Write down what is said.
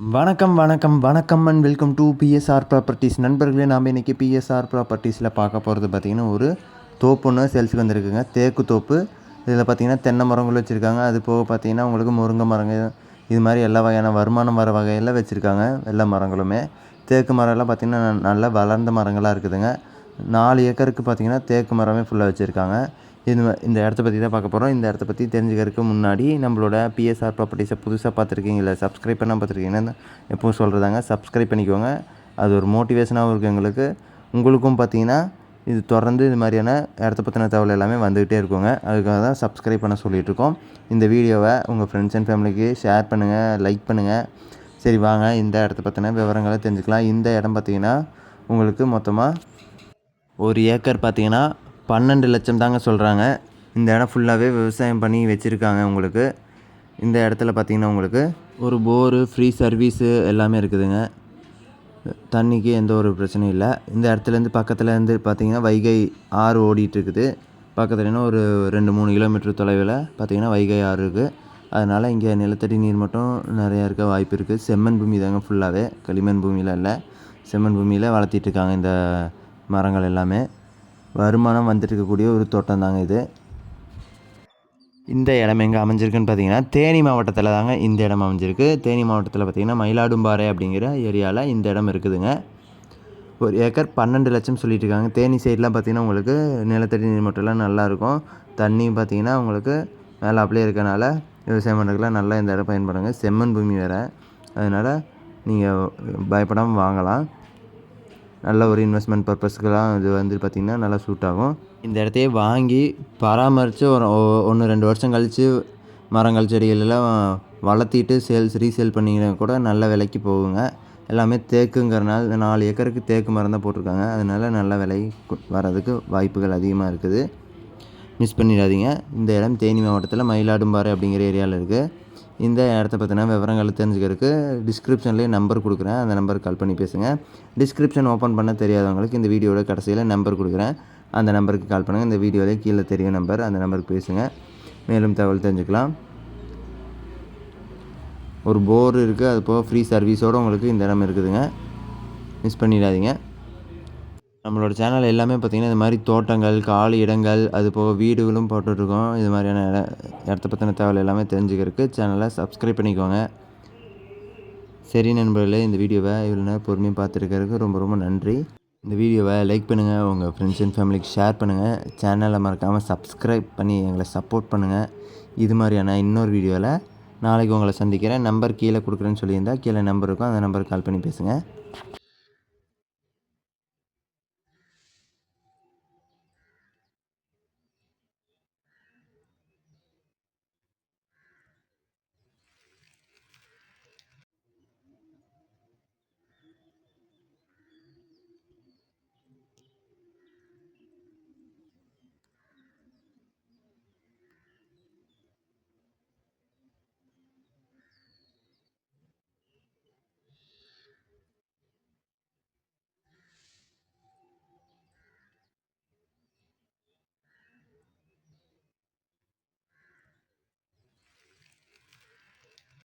வணக்கம் வணக்கம் வணக்கம் and welcome to BSR properties நண்பர்களே நாம் இன்றைக்கி பிஎஸ்ஆர் ப்ராப்பர்ட்டிஸில் பார்க்க போகிறது பார்த்திங்கன்னா ஒரு தோப்பு ஒன்று சேல்ஸுக்கு வந்திருக்குங்க. தேக்கு தோப்பு. இதில் பார்த்திங்கன்னா தென்னை மரங்கள் வச்சுருக்காங்க. அது போக பார்த்திங்கன்னா உங்களுக்கு முருங்கை மரங்கள் இது மாதிரி எல்லா வகையான வருமானம் வர வகையில் வச்சுருக்காங்க எல்லா மரங்களுமே. தேக்கு மரம்லாம் பார்த்திங்கன்னா நல்லா வளர்ந்த மரங்களாக இருக்குதுங்க. நாலு ஏக்கருக்கு பார்த்திங்கன்னா தேக்கு மரமே ஃபுல்லாக வச்சுருக்காங்க. இது இந்த இடத்த பற்றி தான் பார்க்க போகிறோம் இந்த இடத்த பற்றி தெரிஞ்சுக்கிறதுக்கு முன்னாடி நம்மளோட பிஎஸ்ஆர் ப்ராப்பர்ட்டிஸை புதுசாக பார்த்துருக்கீங்களா? சப்ஸ்கிரைப் பண்ணால் பார்த்துருக்கீங்கன்னா எப்பவும் சொல்கிறதாங்க சப்ஸ்கிரைப் பண்ணிக்கோங்க. அது ஒரு மோட்டிவேஷனாகவும் இருக்குது எங்களுக்கு. உங்களுக்கும் பார்த்தீங்கன்னா இது தொடர்ந்து இது மாதிரியான இடத்த பற்றின தகவல் எல்லாமே வந்துக்கிட்டே இருக்குங்க. அதுக்காக தான் சப்ஸ்கிரைப் பண்ண சொல்லிகிட்ருக்கோம் இந்த வீடியோவை உங்கள் ஃப்ரெண்ட்ஸ் அண்ட் ஃபேமிலிக்கு ஷேர் பண்ணுங்கள் லைக் பண்ணுங்கள் சரி வாங்க. இந்த இடத்த பற்றின விவரங்களை தெரிஞ்சுக்கலாம். இந்த இடம் பார்த்தீங்கன்னா உங்களுக்கு மொத்தமாக ஒரு ஏக்கர் பார்த்தீங்கன்னா பன்னெண்டு லட்சம் தாங்க சொல்கிறாங்க இந்த இடம் ஃபுல்லாகவே விவசாயம் பண்ணி வச்சுருக்காங்க உங்களுக்கு. இந்த இடத்துல பார்த்தீங்கன்னா உங்களுக்கு ஒரு போரு ஃப்ரீ சர்வீஸு எல்லாமே இருக்குதுங்க. தண்ணிக்கு எந்த ஒரு பிரச்சனையும் இல்லை. இந்த இடத்துலேருந்து பக்கத்துலேருந்து பார்த்தீங்கன்னா வைகை ஆறு ஓடிட்டுருக்குது பக்கத்துலன்னா ஒரு ரெண்டு மூணு கிலோமீட்டர் தொலைவில் பார்த்திங்கன்னா வைகை ஆறு இருக்குது அதனால் இங்கே நிலத்தடி நீர் மட்டும் நிறையா இருக்க வாய்ப்பு இருக்குது செம்மண் பூமி தாங்க ஃபுல்லாகவே களிமண் பூமியில் இல்லை. செம்மண் பூமியில் வளர்த்திட்டு இருக்காங்க இந்த மரங்கள் எல்லாமே. வருமானம் வந்துட்டு இருக்கக்கூடிய ஒரு தோட்டம் தாங்க இது. இந்த இடம் எங்கே அமைஞ்சிருக்குன்னு பார்த்தீங்கன்னா தேனி மாவட்டத்தில் தாங்க இந்த இடம் அமைஞ்சிருக்கு. தேனி மாவட்டத்தில் பார்த்தீங்கன்னா மயிலாடும்பாறை அப்படிங்கிற ஏரியாவில் இந்த இடம் இருக்குதுங்க. ஒரு ஏக்கர் பன்னெண்டு லட்சம் சொல்லிட்டு இருக்காங்க. தேனி சைட்லாம் பார்த்தீங்கன்னா உங்களுக்கு நிலத்தடி நீர் மட்டம்லாம் நல்லாயிருக்கும். தண்ணி பார்த்தீங்கன்னா உங்களுக்கு மேலே அப்படியே இருக்கனால விவசாயம் பண்ணுறதுக்குலாம் நல்லா இந்த இடம் பயன்படுங்க. செம்மண் பூமி வேறு. அதனால் நீங்கள் பயப்படாமல் வாங்கலாம். நல்ல ஒரு இன்வெஸ்ட்மெண்ட் பர்பஸ்க்கெலாம் இது வந்து பார்த்திங்கன்னா நல்லா சூட் ஆகும். இந்த இடத்தையே வாங்கி பராமரித்து ஒரு ஒன்று ரெண்டு வருஷம் கழித்து மரங்கள் செடிகள் எல்லாம் வளர்த்திட்டு சேல்ஸ் ரீசேல் பண்ணிங்கன்னா கூட நல்ல விலைக்கு போகுங்க. எல்லாமே தேக்குங்கிறனால நாலு ஏக்கருக்கு தேக்கு மரம் தான் போட்டிருக்காங்க. அதனால நல்ல விலை வர்றதுக்கு வாய்ப்புகள் அதிகமாக இருக்குது. மிஸ் பண்ணிடாதீங்க. இந்த இடம் தேனி மாவட்டத்தில் மயிலாடும்பாறை அப்படிங்கிற ஏரியாவில் இருக்குது இந்த இடத்த பற்றின விவரங்களை தெரிஞ்சுக்கிறதுக்கு டிஸ்கிரிப்ஷன்லேயே நம்பர் கொடுக்குறேன். அந்த நம்பருக்கு கால் பண்ணி பேசுங்கள் டிஸ்கிரிப்ஷன் ஓப்பன் பண்ண தெரியாதவங்களுக்கு இந்த வீடியோட கடைசியில் நம்பர் கொடுக்குறேன். அந்த நம்பருக்கு கால் பண்ணுங்கள் இந்த வீடியோவிலே கீழே தெரியும் நம்பர் அந்த நம்பருக்கு பேசுங்கள் மேலும் தகவல் தெரிஞ்சுக்கலாம். ஒரு போர் இருக்குது அது போக ஃப்ரீ சர்வீஸோடு உங்களுக்கு இந்த இடம் இருக்குதுங்க. மிஸ் பண்ணிடாதீங்க. நம்மளோட சேனல் எல்லாமே பார்த்திங்கன்னா இந்த மாதிரி தோட்டங்கள் காலி இடங்கள் அது போக வீடுகளும் போட்டுட்ருக்கோம். இது மாதிரியான இட இடத்த பற்றின தகவல் எல்லாமே தெரிஞ்சுக்கிறதுக்கு சேனலை சப்ஸ்கிரைப் பண்ணிக்கோங்க. சரி நண்பர்களே இந்த வீடியோவை இவ்வளோ நேரம் பொறுமையாக பார்த்துருக்கிறதுக்கு ரொம்ப ரொம்ப நன்றி. இந்த வீடியோவை லைக் பண்ணுங்கள் உங்கள் ஃப்ரெண்ட்ஸ் அண்ட் ஃபேமிலிக்கு ஷேர் பண்ணுங்கள் சேனலை மறக்காமல் சப்ஸ்கிரைப் பண்ணி எங்களை சப்போர்ட் பண்ணுங்கள் இது மாதிரியான இன்னொரு வீடியோவில் நாளைக்கு உங்களை சந்திக்கிறேன். நம்பர் கீழே கொடுக்குறேன்னு சொல்லியிருந்தால் கீழே நம்பர் இருக்கும். அந்த நம்பருக்கு கால் பண்ணி பேசுங்கள்